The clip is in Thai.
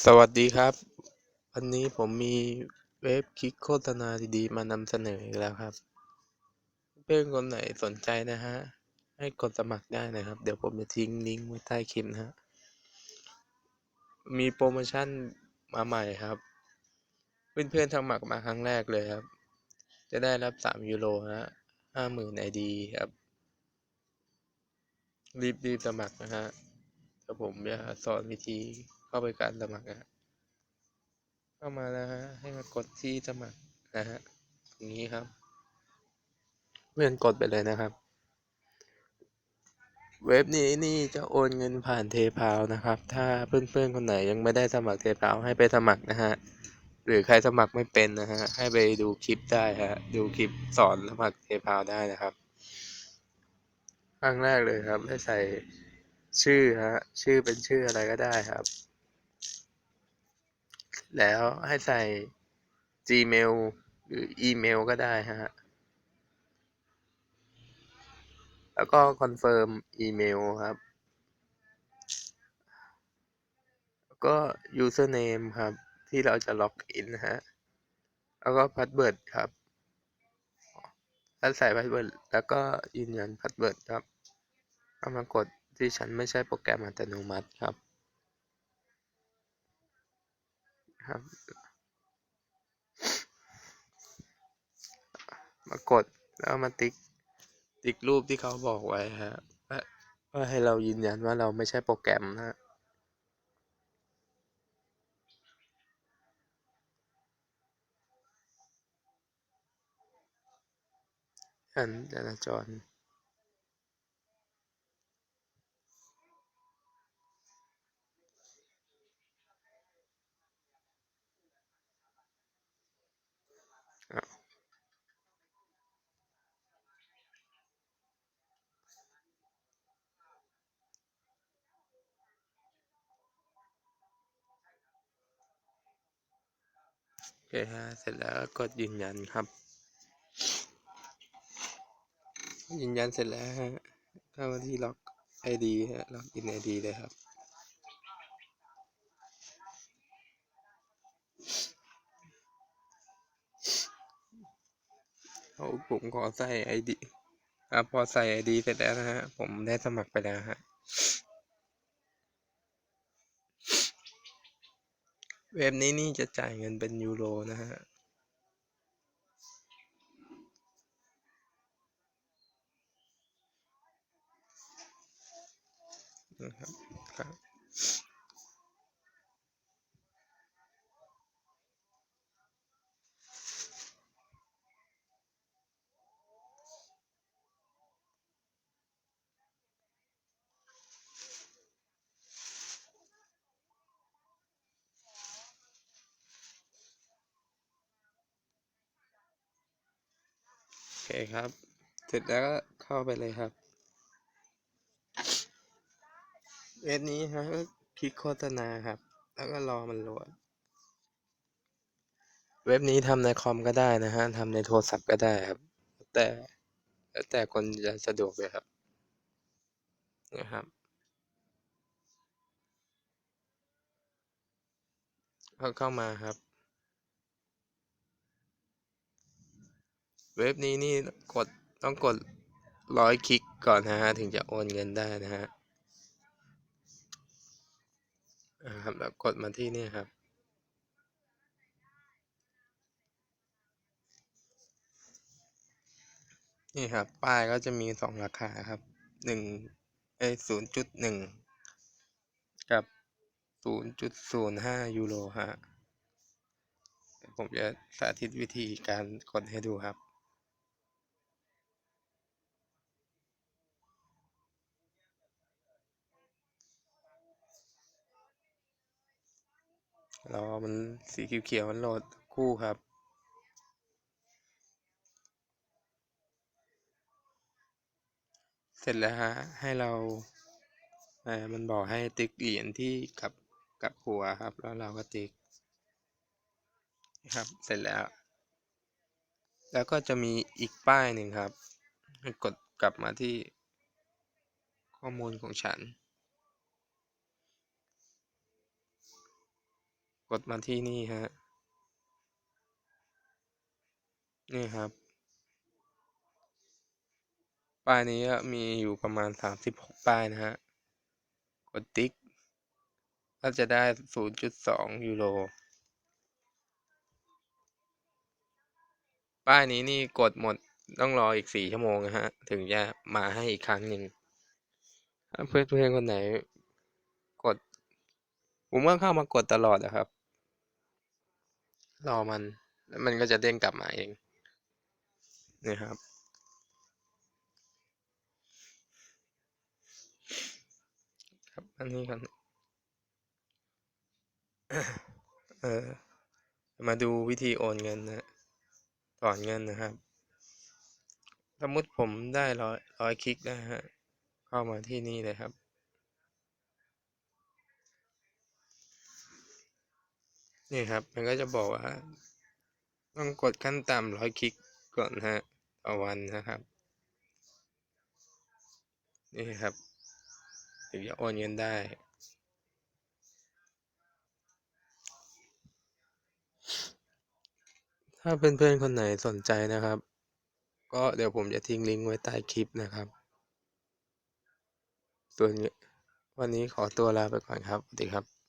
สวัสดีครับ วันนี้ผมมีเว็บคลิกโฆษณาดีๆ มานำเสนออีกแล้วครับ เพื่อนคนไหนสนใจนะฮะ ให้กดสมัครได้นะครับ เดี๋ยวผมจะทิ้งลิงก์ไว้ใต้คลิปนะฮะ มีโปรโมชั่นมาใหม่ครับ เพื่อนๆสมัครมาครั้งแรกเลยครับ จะได้รับ 3 ยูโรฮะ50,000 ID ครับ รีบๆสมัครนะฮะเดี๋ยวผมจะสอนวิธี เข้าไปการสมัครนะฮะเข้ามาแล้วฮะให้มากดที่สมัครนะฮะอย่างนี้ครับเพื่อนกดไปเลยนะครับ เว็บนี้นี่จะโอนเงินผ่านเทพาวนะครับ ถ้าเพื่อนๆคนไหนยังไม่ได้สมัครเทพาวให้ไปสมัครนะฮะหรือใครสมัครไม่เป็นนะฮะให้ไปดูคลิปได้ฮะดูคลิปสอนสมัครเทพาวได้นะครับครั้งแรกเลยครับให้ใส่ชื่อฮะชื่อเป็นชื่ออะไรก็ได้ครับ แล้วให้ใส่ Gmail หรืออีเมลก็ได้ฮะ แล้วก็คอนเฟิร์มอีเมลครับ แล้วก็ username ครับ ที่เราจะล็อกอินนะฮะ แล้วก็พาสเวิร์ดครับถ้าใส่พาสเวิร์ดแล้วก็ยืนยันพาสเวิร์ดครับเอามากดที่ฉันไม่ใช่โปรแกรมอัตโนมัติครับ ครับ มากดแล้วมาติ๊ก ติ๊กรูปที่เขาบอกไว้ฮะว่าว่าให้เรายืนยันว่าเราไม่ใช่โปรแกรมนะฮะอันจราจร คฮะเสร็จแล้วกดยืนยันครับ ยืนยันเสร็จแล้วฮะเข้ามาที่ล็อก ID ฮะล็อกอิน ID เลยครับเอาผมขอใส่ ID อะพอใส่ ID เสร็จแล้วนะฮะผมได้สมัครไปแล้วฮะ เว็บนี้นี่จะจ่ายเงินเป็นยูโรนะฮะ นะครับครับ คครับ เสร็จแล้วก็เข้าไปเลยครับเว็บนี้ฮะก็คลิกโฆษณาครับ แล้วก็รอมันโหลด เว็บนี้ทำในคอมก็ได้นะฮะทำในโทรศัพท์ก็ได้ครับ แต่แล้วแต่คนจะสะดวกเลยครับนะครับก็เข้ามาครับ เว็บนี้นี่กดต้องกดร้อยคลิกก่อนนะฮะ ถึงจะโอนเงินได้นะฮะอ่าครับแล้วกดมาที่นี่ครับ นี่ครับ ป้ายก็จะมีสองราคาครับหนึ่งเอ้ศูนย์จุดหนึ่งกับศูนย์จุดศูนย์ห้ายูโรฮะผมจะสาธิตวิธีการกดให้ดูครับ รอมันสีเขียวๆมันโหลดคู่ครับเสร็จแล้วฮะ ให้เราเออมันบอกให้ติ๊กเหรียญที่กับกับหัวครับ แล้วเราก็ติ๊กนะครับ เสร็จแล้ว แล้วก็จะมีอีกป้ายหนึ่งครับ กดกลับมาที่ข้อมูลของฉัน กดมาที่นี่ฮะ นี่ครับ ป้ายนี้มีอยู่ประมาณสามสิบหกป้ายนะฮะ กดติ๊กก็จะได้ศูนย์จุดสองยูโร ป้ายนี้นี่กดหมดต้องรออีกสี่ชั่วโมงนะฮะ ถึงจะมาให้อีกครั้งหนึ่งเพื่อนเพื่อนๆคนไหน กด ผมก็เข้ามากดตลอดนะครับ รอมัน แล้วมันก็จะเด้งกลับมาเองนี่ครับ ครับอันนี้กันเออมาดูวิธีโอนเงินนะถอนเงินนะครับ สมมติผมได้ร้อยร้อยคลิกนะฮะ เข้ามาที่นี่เลยครับ นี่ครับ มันก็จะบอกว่า ต้องกดขั้นต่ำร้อยคลิกก่อนนะฮะต่อวันนะครับ นี่ครับถึงจะโอนเงินได้ ถ้าเพื่อนๆคนไหนสนใจนะครับ ก็เดี๋ยวผมจะทิ้งลิงก์ไว้ใต้คลิปนะครับ ส่วนวันนี้ขอตัวลาไปก่อนครับ สวัสดีครับ